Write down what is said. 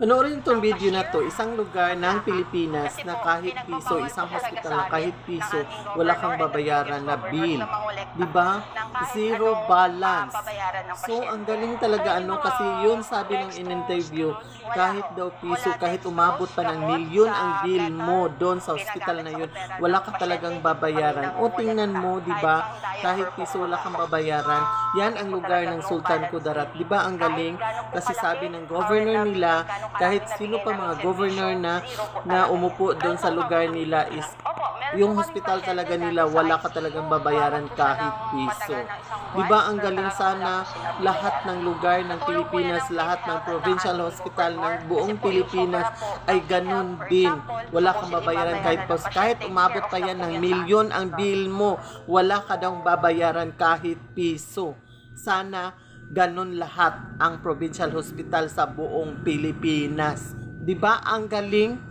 Panoorin itong video na to, isang lugar ng Pilipinas na kahit piso, isang hospital na kahit piso, wala kang babayaran na bill. Di ba? Zero balance. So, ang galing talaga ano, kasi yun sabi ng in-interview, kahit daw piso, kahit umabot pa ng milyon ang bill mo doon sa hospital na yun, wala ka talagang babayaran. O tingnan mo, di ba? Kahit piso, wala kang babayaran. Yan ang lugar ng Sultan Kudarat. Di ba ang galing? Kasi sabi ng governor nila, kahit sino pa mga governor na na umupo doon sa lugar nila is yung hospital talaga nila wala ka talagang babayaran kahit piso. 'Di ba ang galing sana lahat ng lugar ng Pilipinas, lahat ng provincial hospital ng buong Pilipinas ay ganun din. Wala kang babayaran kahit pos kahit umabot pa yan ng milyon ang bill mo, wala ka daw babayaran kahit piso. Sana ganun lahat ang provincial hospital sa buong Pilipinas. 'Di ba ang galing?